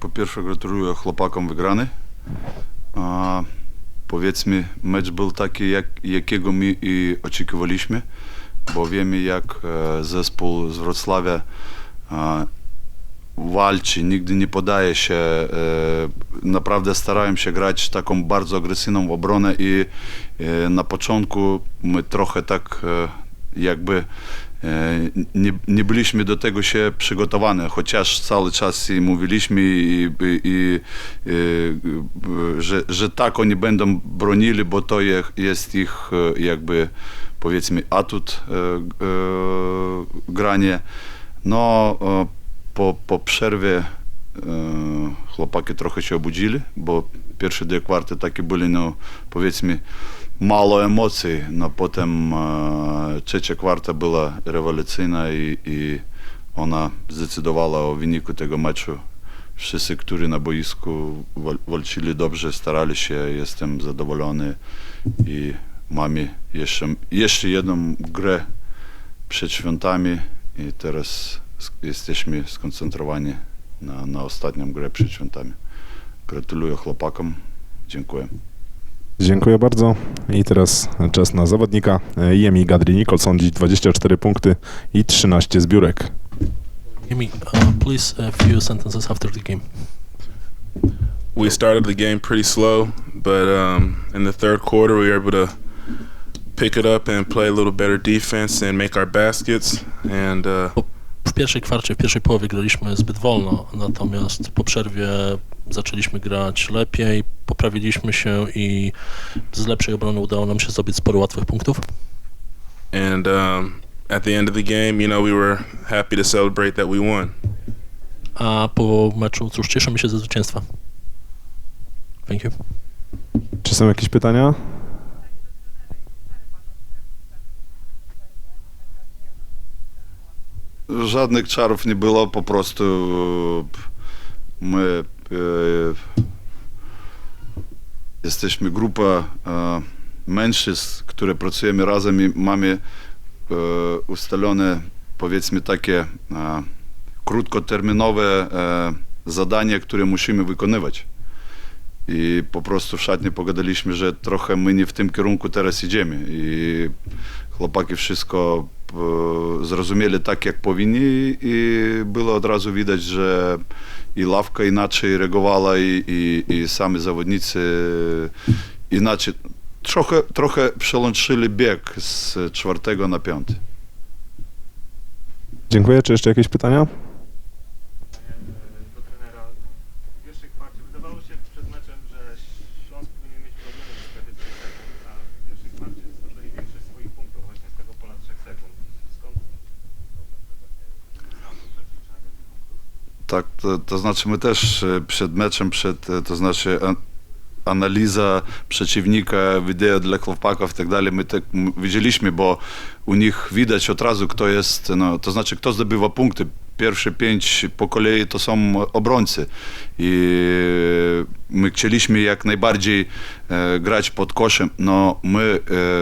Po pierwsze gratuluję chłopakom wygrany. A, powiedzmy, mecz był taki, jak, jakiego my i oczekiwaliśmy, bo wiemy jak e, zespół z Wrocławia e, walczy, nigdy nie podaje się. E, naprawdę starają się grać taką bardzo agresywną obronę i e, na początku my trochę tak e, jakby nie, nie byliśmy do tego się przygotowani, chociaż cały czas im mówiliśmy, i, i, i, e, że, że tak oni będą bronili, bo to je, jest ich e, jakby powiedzmy atut e, e, granie. No e, po, po przerwie e, chłopaki trochę się obudzili, bo pierwsze dwie kwarty takie były, no powiedzmy, emocji, no potem e, trzecia kwarta była rewolucyjna i, i ona zdecydowała o wyniku tego meczu. Wszyscy, którzy na boisku wal- walczyli dobrze, starali się, jestem zadowolony i mamy jeszcze, jeszcze jedną grę przed świątami i teraz jesteśmy skoncentrowani na, na ostatnią grę przed świątami. Gratuluję chłopakom. Dziękuję. Dziękuję bardzo. I teraz czas na zawodnika. Jemi Gadri Nicholson, dziś 24 punkty i 13 zbiórek. Jimmy, uh, please a few sentences after the game. we started the game pretty slow, but um, in the third quarter we were able to pick it up and play a little better defense and make our baskets. And uh, W pierwszej kwarcie, w pierwszej połowie graliśmy zbyt wolno, natomiast po przerwie zaczęliśmy grać lepiej, poprawiliśmy się i z lepszej obrony udało nam się zdobyć sporo łatwych punktów. and um, at the end of the game, you know, we were happy to celebrate that we won. A po meczu, cóż, cieszymy się ze zwycięstwa. Thank you. Czy są jakieś pytania? Żadnych czarów nie było, po prostu e, my jesteśmy grupa e, mężczyzn, które pracujemy razem i mamy e, ustalone powiedzmy takie e, krótkoterminowe e, zadania, które musimy wykonywać. I po prostu w szatni pogadaliśmy, że trochę my nie w tym kierunku teraz idziemy. I chłopaki wszystko tak, jak powinni i było od razu widać, że i ławka inaczej reagowała i, i, i sami zawodnicy inaczej. Trochę, trochę przełączyli bieg z czwartego na piąty. Dziękuję. Czy jeszcze jakieś pytania? do trenera. W pierwszej kwarcie wydawało się przed meczem, że Śląsk powinien mieć problemy z strefy 3 sekund, a w pierwszej kwarcie zdobyli większość swoich punktów właśnie z tego pola 3 sekund. Skąd Tak, to, to znaczy my też e, przed meczem, przed, e, to znaczy an, analiza przeciwnika, wideo dla chłopaków i tak dalej, my tak widzieliśmy, bo u nich widać od razu, kto jest, no, to znaczy kto zdobywa punkty. Pierwsze pięć po kolei to są obrońcy i my chcieliśmy jak najbardziej e, grać pod koszem, no my e,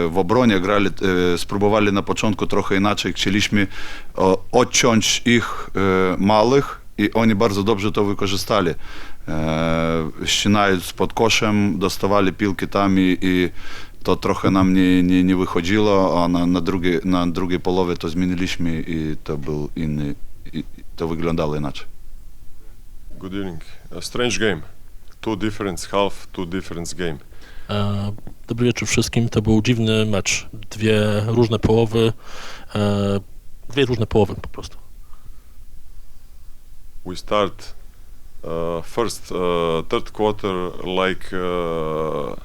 w obronie grali, e, spróbowali na początku trochę inaczej, chcieliśmy o, odciąć ich e, małych i oni bardzo dobrze to wykorzystali. E, ścinając pod koszem, dostawali piłki tam i, i to trochę nam nie, nie, nie wychodziło, a na, na, drugiej, na drugiej połowie to zmieniliśmy i to był inny, i, to wyglądało inaczej. Good evening. A strange game. Two different half, two different game. E, dobry wieczór wszystkim. To był dziwny mecz. Dwie różne połowy. E, dwie różne połowy po prostu. We start uh, first uh, third quarter like uh,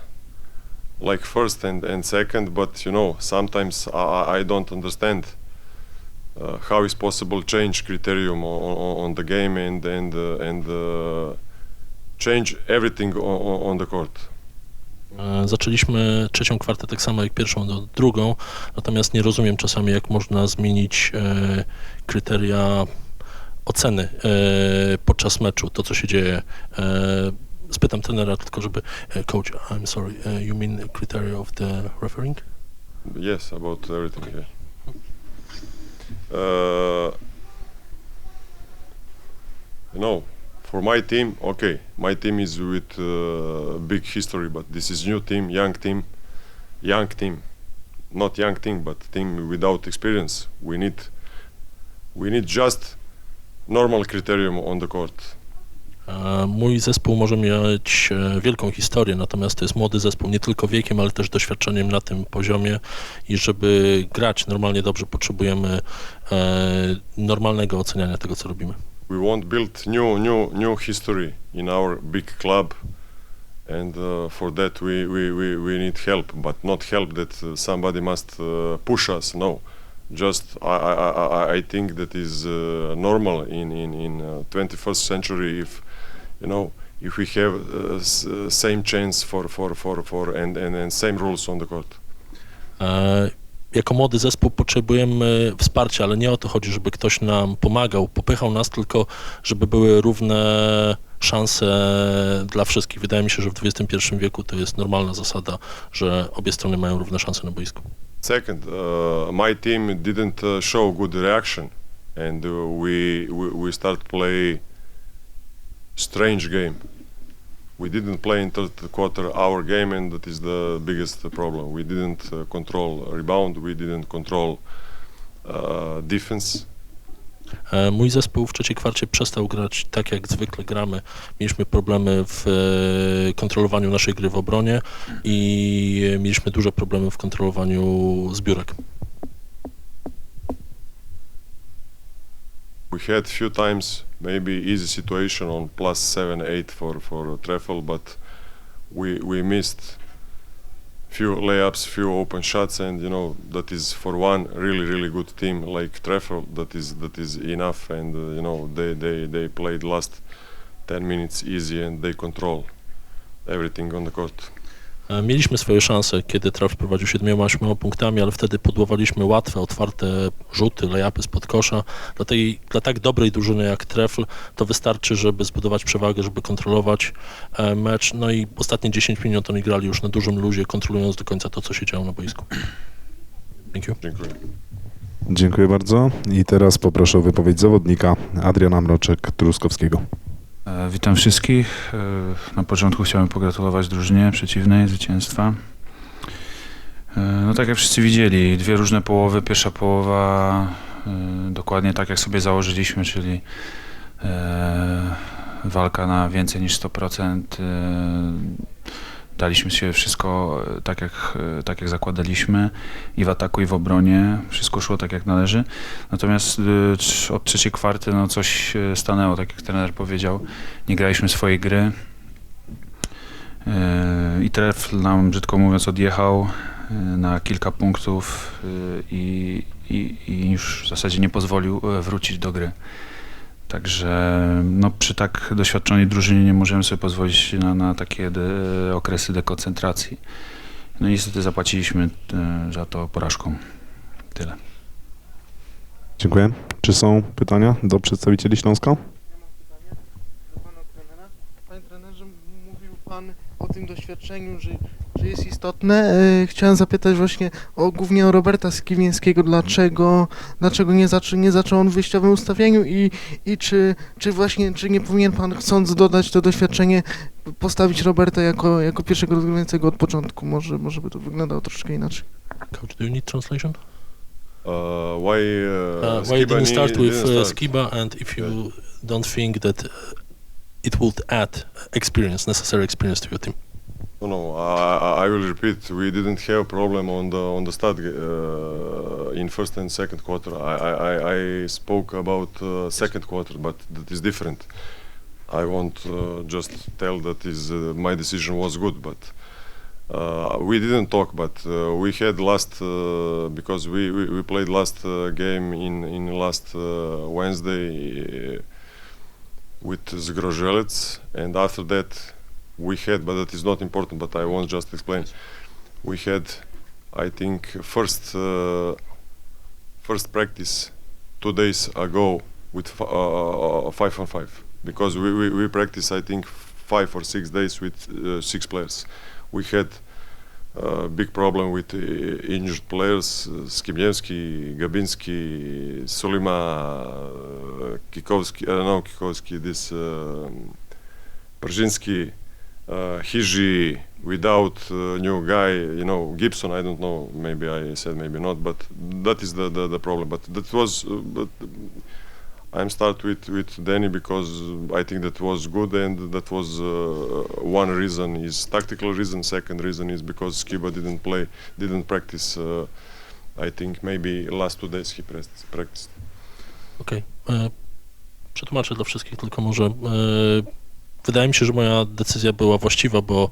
like first and, and second, but you know sometimes I, I- don't understand uh, how is possible change criterion on, on, the game and and uh, and uh, change everything on, on- on the court. E, Zaczęliśmy trzecią kwartę tak samo jak pierwszą do drugą, natomiast nie rozumiem czasami, jak można zmienić e, kryteria oceny e, podczas meczu, to co się dzieje. E, spytam trenera tylko, żeby... e, Coach, I'm sorry, you mean criteria of the refereeing? Yes, about everything. Yeah. Uh, know, for my team, okay, my team is with uh, big history, but this is new team, young team, young team, not young team, but team without experience. We need, we need just normal criterium on the court. E, Mój zespół może mieć e, wielką historię, natomiast to jest młody zespół nie tylko wiekiem, ale też doświadczeniem na tym poziomie i żeby grać normalnie dobrze potrzebujemy e, normalnego oceniania tego, co robimy. We want build new, new, new history in our big club, and uh, for that we, we, we, we need help, but not help that uh, somebody must uh, push us. No, just I, I, I, think that is uh, normal in in in uh, 21st century if you know if we have uh, s- uh, same chance for for for for and, and and same rules on the court. E, Jako młody zespół potrzebujemy wsparcia, ale nie o to chodzi, żeby ktoś nam pomagał, popychał nas, tylko żeby były równe szanse dla wszystkich. Wydaje mi się, że w XXI wieku to jest normalna zasada, że obie strony mają równe szanse na boisku. Second, uh, my team didn't uh, show good reaction, and uh, we, we we start play strange game. We didn't play in third quarter our game, and that is the biggest problem. We didn't control rebound. We didn't control defense. E, Mój zespół w trzeciej kwarcie przestał grać tak, jak zwykle gramy. Mieliśmy problemy w e, kontrolowaniu naszej gry w obronie i mieliśmy duże problemy w kontrolowaniu zbiórek. We had few times maybe easy situation on plus seven eight for for Treffel, but we we missed few layups, few open shots, and you know that is for one really really good team like Treffel that is that is enough, and uh, you know they they they played last ten minutes easy and they control everything on the court. E, Mieliśmy swoje szanse, kiedy traf prowadził 7-8 punktami, ale wtedy podłowaliśmy łatwe, otwarte rzuty, layupy spod kosza. Dla, tej, dla tak dobrej drużyny jak Trefl to wystarczy, żeby zbudować przewagę, żeby kontrolować e, mecz. No i ostatnie 10 minut oni grali już na dużym luzie, kontrolując do końca to, co się działo na boisku. Thank you. Dziękuję. Dziękuję bardzo. I teraz poproszę o wypowiedź zawodnika Adriana Mroczek-Truskowskiego. E, Witam wszystkich. E, Na początku chciałem pogratulować drużynie przeciwnej zwycięstwa. E, No tak jak wszyscy widzieli, dwie różne połowy. Pierwsza połowa dokładnie tak jak sobie założyliśmy, czyli walka na więcej niż 100%. E, Daliśmy się wszystko e, tak jak, e, tak jak zakładaliśmy i w ataku i w obronie. Wszystko szło tak jak należy. Natomiast trz- od trzeciej kwarty no coś stanęło, tak jak trener powiedział. Nie graliśmy swojej gry. I tref nam, brzydko mówiąc, odjechał na kilka punktów i, i, i już w zasadzie nie pozwolił wrócić do gry. Także no, przy tak doświadczonej drużynie nie możemy sobie pozwolić na, na takie de, okresy dekoncentracji. No niestety zapłaciliśmy y, za to porażką. Tyle. Dziękuję. Czy są pytania do przedstawicieli Śląska? Tym doświadczeniu, że, że jest istotne. E, chciałem zapytać właśnie o, głównie o Roberta Skiwińskiego. Dlaczego, dlaczego nie, zaczął, nie zaczął on w wyjściowym ustawieniu i, i czy, czy właśnie, czy nie powinien pan, chcąc dodać to doświadczenie, postawić Roberta jako, jako pierwszego rozgrywającego od początku? Może, może by to wyglądało troszeczkę inaczej. Coach, do you need translation? Uh, why uh, Uh, why didn't start didn't with uh, start? Skiba and if you don't think that it would add experience, necessary experience to your team? No, no. I, I- will repeat. We didn't have a problem on the on the start uh, in first and second quarter. I I, I- spoke about uh, second quarter, but that is different. I won't uh, just tell that is uh, my decision was good, but uh, we didn't talk. But uh, we had last because we, we, we played last game in in last Wednesday with Zgrozelec, and after that we had, but that is not important. But I won't just explain. We had, I think, first uh, first practice two days ago with f- uh, five on five because we, we, we practice I think five or six days with uh, six players. We had uh, big problem with uh, injured players. Uh, Skibniewski, Gabinski, Sulima, uh, Kikowski, don't know Kikowski, this um, Brzezinski, uh, Hiji, without uh, new guy, you know, Gibson, I don't know, maybe I said maybe not, but that is the, the, the problem. But that was, uh, but I'm start with, with Danny because I think that was good and that was uh, one reason is tactical reason, second reason is because Skiba didn't play, didn't practice, uh, I think maybe last two days he practiced. Okej. e, Przetłumaczę dla wszystkich, tylko może. E, Wydaje mi się, że moja decyzja była właściwa, bo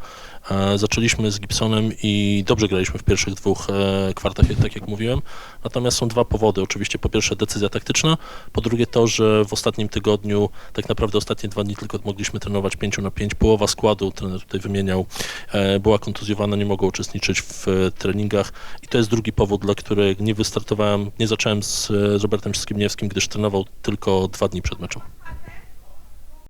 e, zaczęliśmy z Gibsonem i dobrze graliśmy w pierwszych dwóch e, kwartach, tak jak mówiłem. Natomiast są dwa powody. Oczywiście po pierwsze decyzja taktyczna, po drugie to, że w ostatnim tygodniu, tak naprawdę ostatnie dwa dni tylko mogliśmy trenować 5 na 5. Połowa składu, trener tutaj wymieniał, e, była kontuzjowana, nie mogła uczestniczyć w e, treningach i to jest drugi powód, dla którego nie wystartowałem, nie zacząłem z, e, z Robertem Skibniewskim, gdyż trenował tylko dwa dni przed meczem.